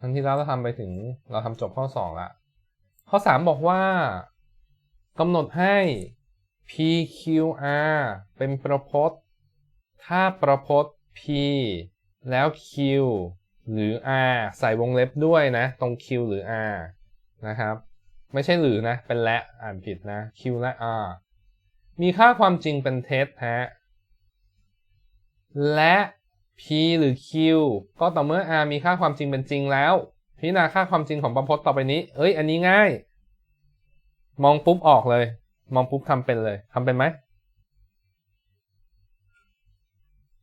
ครั้งที่แล้วเราทำไปถึงเราทำจบข้อสองละ ข้อสามบอกว่ากำหนดให้ PQR เป็นประพจน์ ถ้าประพจน์ P แล้ว Q หรือ R ใส่วงเล็บด้วยนะ ตรง Q หรือ R นะครับ ไม่ใช่หรือนะ เป็นและอ่านผิดนะ Q และ R มีค่าความจริงเป็นเท็จฮะและ P หรือ Q ก็ต่อเมื่อ R มีค่าความจริงเป็นจริงแล้ว พิจารณาค่าความจริงของประพจน์ต่อไปนี้ เอ้ย อันนี้ง่าย มองปุ๊บออกเลย มองปุ๊บทำเป็นเลยทำเป็นไหม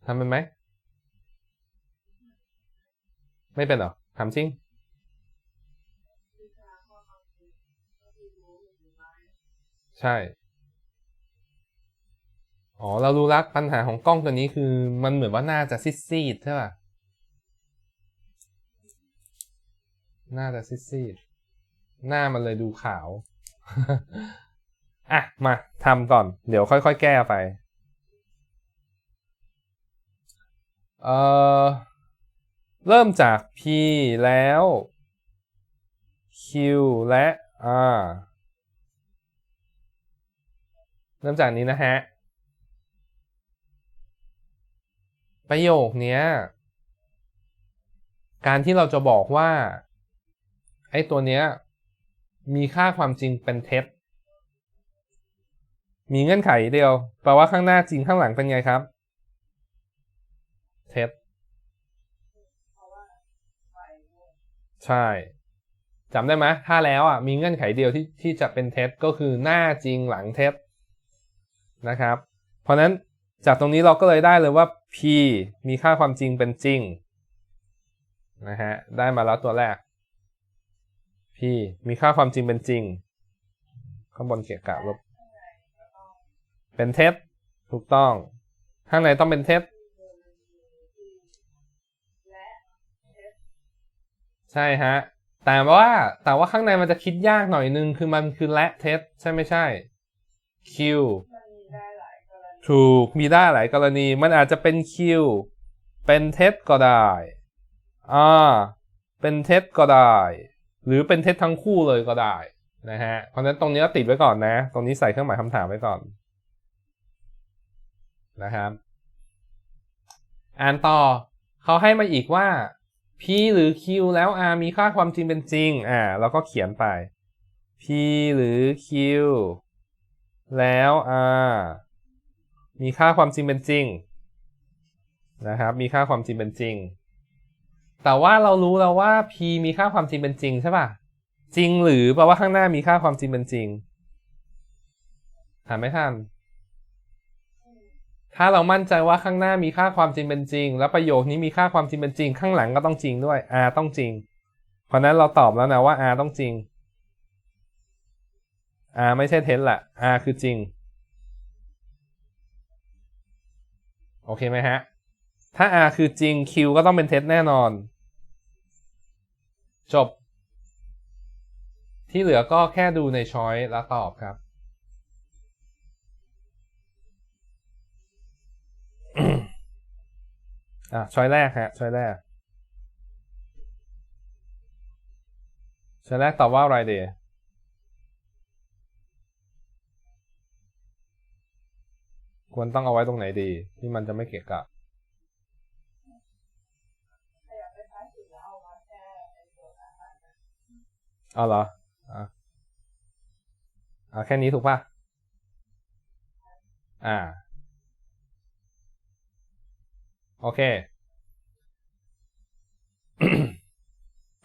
ทำเป็นไหม ไม่เป็นหรอถามจริง ใช่ อ๋อ เรารู้ลักปัญหาของกล้องตัวนี้คือ มันเหมือนว่าหน้าจะซีดๆใช่ป่ะหน้าจะซีดๆหน้ามันเลยดูขาว อะ มาทำก่อน เดี๋ยวค่อยๆ แก้ไป เอ่อ เริ่มจาก P แล้ว Q และ R เริ่มจากนี้นะฮะ ประโยคเนี้ย การที่เราจะบอกว่าไอ้ตัวเนี้ยมีค่าความจริงเป็นเท็จ มีเงื่อนไขเดียว แปลว่าข้างหน้าจริงข้างหลังเป็นไงครับ เท็จ ใช่จำได้ไหมถ้าแล้วอะมีเงื่อนไขเดียวที่ที่จะเป็นเท็จก็คือหน้าจริงหลังเท็จนะครับ เพราะฉะนั้น จากตรงนี้เราก็เลยได้เลยว่า p มีค่าความจริงเป็นจริงนะฮะได้มาแล้วตัวแรก p มีค่าความจริงเป็นจริง ข้างบนเกียกะลบ เป็นเท็จถูกต้อง ข้างในต้องเป็นเท็จใช่ฮะ แต่ว่าแต่ว่าข้างในมันจะคิดยากหน่อยนึง คือมันคือและเท็จใช่ไม่ใช่ Q ถูกมีได้หลายกรณี มันอาจจะเป็น Q เป็นเท็จก็ได้ R เป็นเท็จก็ได้ หรือเป็นเท็จทั้งคู่เลยก็ได้นะฮะ เพราะฉะนั้นตรงนี้ติดไว้ก่อนนะ ตรงนี้ใส่เครื่องหมายคำถามไว้ก่อนนะครับ อ่านต่อเขาให้มาอีกว่า P หรือ Q แล้ว R มีค่าความจริงเป็นจริง อ่าเราก็เขียนไป P หรือ Q แล้ว R มีค่าความจริงเป็นจริงนะครับ มีค่าความจริงเป็นจริง แต่ว่าเรารู้แล้วว่า P มีค่าความจริงเป็นจริงใช่ป่ะ จริงหรือแปลว่าข้างหน้ามีค่าความจริงเป็นจริงถามไม่ทันถ้าเรามั่นใจว่าข้างหน้ามีค่าความจริงเป็นจริง แล้วประโยคนี้มีค่าความจริงเป็นจริง ข้างหลังก็ต้องจริงด้วย R ต้องจริง เพราะนั้นเราตอบแล้วนะว่า R ต้องจริง R ไม่ใช่เท็จแหละ R คือจริง โอเคไหมฮะ ถ้า R คือจริง Q ก็ต้องเป็นเท็จแน่นอน จบ ที่เหลือก็แค่ดูในช้อยแล้วตอบครับ อะช้อยแรกฮะช้อยแรกช้อยแรกตอบว่าอะไรเดย ควรต้องเอาไว้ตรงไหนดี ที่มันจะไม่เกะกะเอาเหรออะอะแค่นี้ถูกป่ะ อ่า โอเค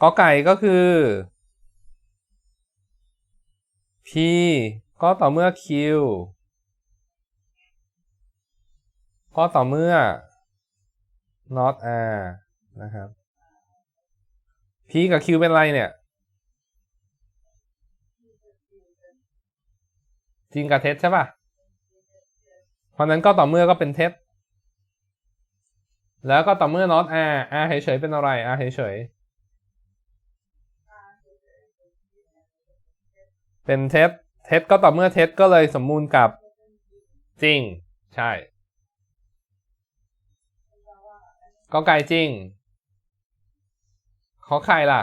กอไก่ก็คือ P ก็ต่อเมื่อ Q ก็ต่อเมื่อ not R นะครับ P กับ Q เป็นอะไรเนี่ย จริงกับเท็จใช่ป่ะ เพราะนั้นก็ต่อเมื่อก็เป็นเท็จ แล้วก็ต่อเมื่อ not r r เฉยๆเป็นอะไร r เฉยๆเป็นเท็จ เท็จก็ต่อเมื่อเท็จก็เลยสมมูลกับจริง ใช่ ก็ไกลจริงขขอไข่ล่ะ